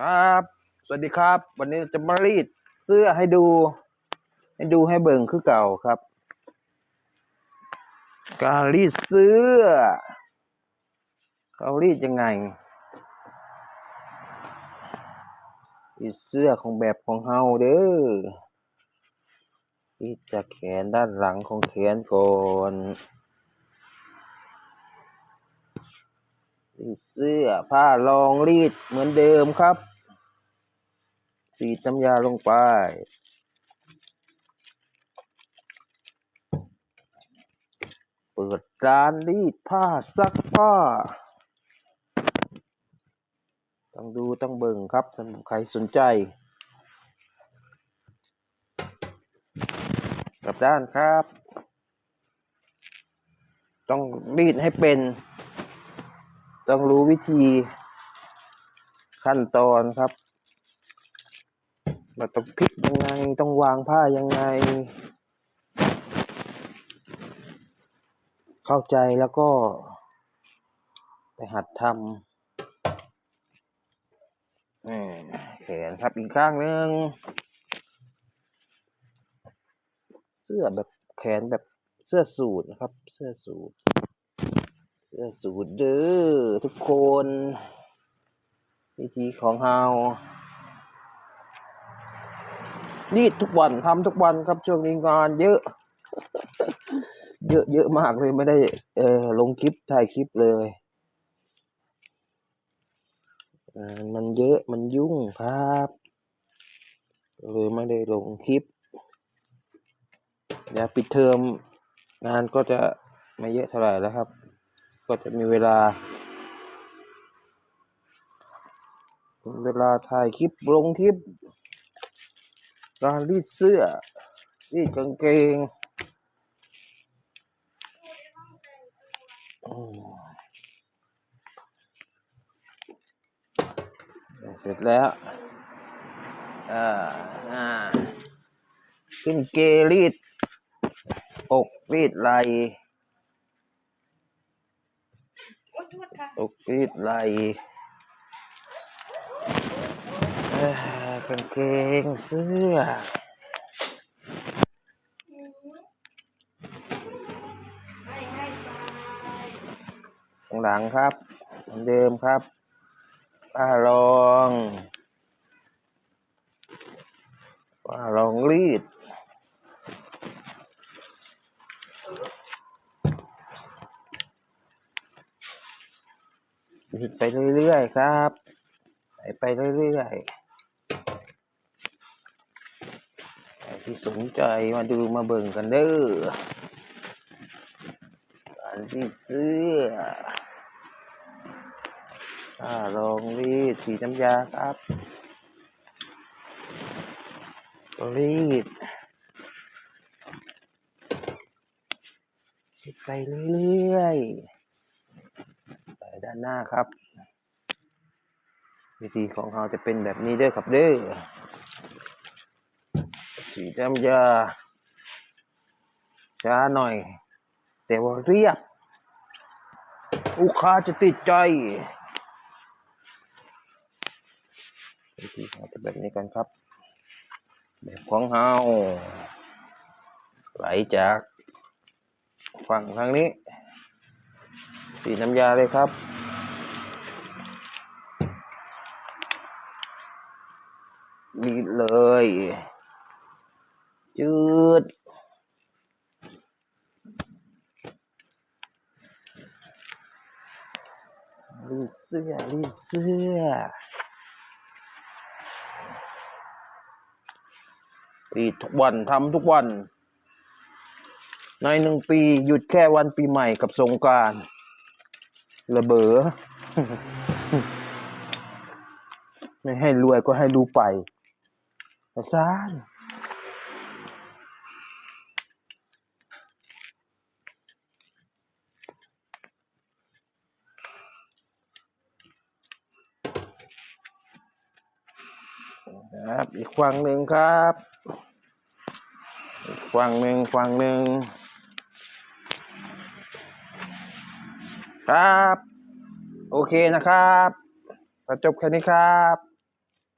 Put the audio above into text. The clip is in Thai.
ครับ สวัสดีครับ วันนี้จะมารีดเสื้อให้ดู ให้ดูให้เบิ่งคือเก่าครับ การรีดเสื้อเขารีดยังไงรีดเสื้อของแบบของเฮาเด้อรีดจากแขนด้านหลังของแขนก่อนรีด เสื้อผ้ารองรีดเหมือนเดิมครับ สีน้ำยาลงไป เปิดร้านรีดผ้าซักผ้า ต้องดูต้องเบิ่งครับสำหรับใครสนใจ กับด้านครับ ต้องรีดให้เป็น ต้องรู้วิธีขั้นตอนครับเราต้องพลิกยังไง ต้องวางผ้ายังไง เข้าใจแล้วก็ ไปหัดทำแขนครับอีกข้างหนึ่งเสื้อแบบแขนแบบเสื้อสูทนะครับ เสื้อสูท เสื้อสูทเด้อทุกคนวิธีของเฮารีดทุกวันทำทุกวันครับช่วงนี้งานเยอะ เยอะเยอะมากเลยไม่ได้เออลงคลิปถ่ายคลิปเลยมันเยอะมันยุ่งครับเลยไม่ได้ลงคลิปเดี๋ยวปิดเทอมงานก็จะไม่เยอะเท่าไหร่แล้วครับ ก็จะมีเวลาเวลาถ่ายคลิปลงคลิป การรีดเสื้อ รีดกางเกงเสร็จแล้วอ่าอ่าขึ้นเกรีดอกรีดไหล โอ้โทษค่ะอกรีดไหลกางเกงเสื้อหลังครับเหมือนเดิมครับป้ารองป้ารองรีด รีดไปเรื่อยๆครับไปไปเรื่อยๆที่สนใจมาดูมาเบิ่งกันเด้อการรีดเสื้ออ่าลองรีดสีน้ำยาครับรีดไปเรื่อยๆ ด้านหน้าครับ วิธีของเราจะเป็นแบบนี้เด้อครับเด้อสีน้ำยาช้าหน่อย แต่ว่าเรียบลูกค้าจะติดใจวิธีของจะแบบนี้กันครับ แบบของเฮาไหลจากฝั่งทางนี้สีน้ำยาเลยครับ ดีดเลย จืด รีเสื้อ รีเสื้อ รีทุกวันทำทุกวัน ในหนึ่งปีหยุดแค่วันปีใหม่กับสงการระเบอไม่ให้รวยก็ให้รู้ไป อาซานครับอีกฝั่งหนึ่งครับ อีกฝั่งหนึ่งฝั่งหนึ่งครับ โอเคนะครับก็จบแค่นี้ครับ